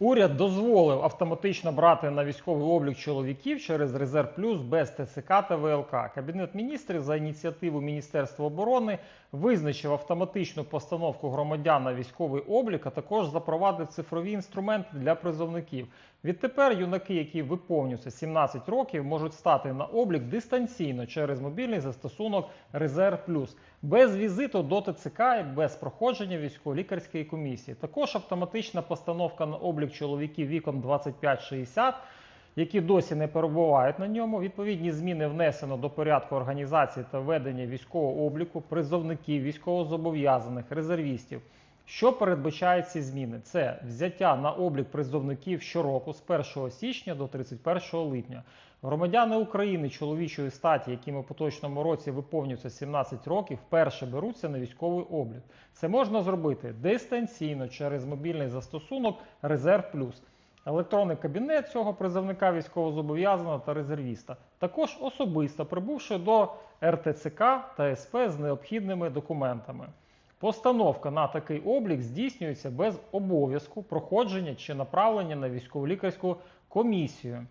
Уряд дозволив автоматично брати на військовий облік чоловіків через Резерв Плюс без ТЦК та ВЛК. Кабінет міністрів за ініціативу Міністерства оборони визначив автоматичну постановку громадян на військовий облік, а також запровадив цифрові інструменти для призовників. Відтепер юнаки, які виповнюються 17 років, можуть стати на облік дистанційно через мобільний застосунок Резерв Плюс без візиту до ТЦК і без проходження військово-лікарської комісії. Також автоматична постановка на облік чоловіків віком 25-60, які досі не перебувають на ньому. Відповідні зміни внесено до порядку організації та ведення військового обліку призовників, військовозобов'язаних, резервістів. Що передбачають ці зміни? Це взяття на облік призовників щороку з 1 січня до 31 липня. Громадяни України чоловічої статі, яким у поточному році виповнюється 17 років, вперше беруться на військовий облік. Це можна зробити дистанційно через мобільний застосунок Резерв Плюс. Електронний кабінет цього призовника військовозобов'язаного та резервіста, також особисто прибувши до РТЦК та СП з необхідними документами. Постановка на такий облік здійснюється без обов'язку проходження чи направлення на військово-лікарську комісію.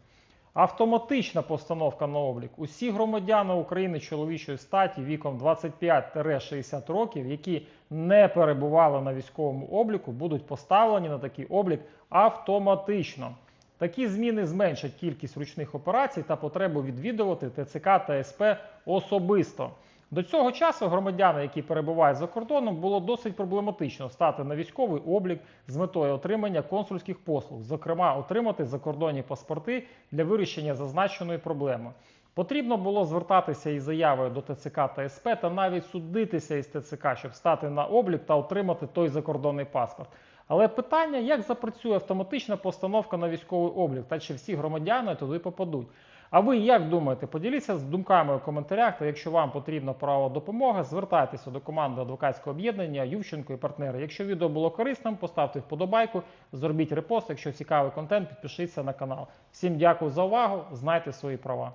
Автоматична постановка на облік. Усі громадяни України чоловічої статі віком 25-60 років, які не перебували на військовому обліку, будуть поставлені на такий облік автоматично. Такі зміни зменшать кількість ручних операцій та потребу відвідувати ТЦК та СП особисто. До цього часу громадяни, які перебувають за кордоном, було досить проблематично стати на військовий облік з метою отримання консульських послуг, зокрема, отримати закордонні паспорти для вирішення зазначеної проблеми. Потрібно було звертатися із заявою до ТЦК та СП та навіть судитися із ТЦК, щоб стати на облік та отримати той закордонний паспорт. Але питання, як запрацює автоматична постановка на військовий облік та чи всі громадяни туди попадуть. А ви як думаєте? Поділіться з думками у коментарях. Та якщо вам потрібна правова допомога, звертайтеся до команди адвокатського об'єднання Ющенко і партнери. Якщо відео було корисним, поставте вподобайку, зробіть репост. Якщо цікавий контент, підпишіться на канал. Всім дякую за увагу. Знайте свої права.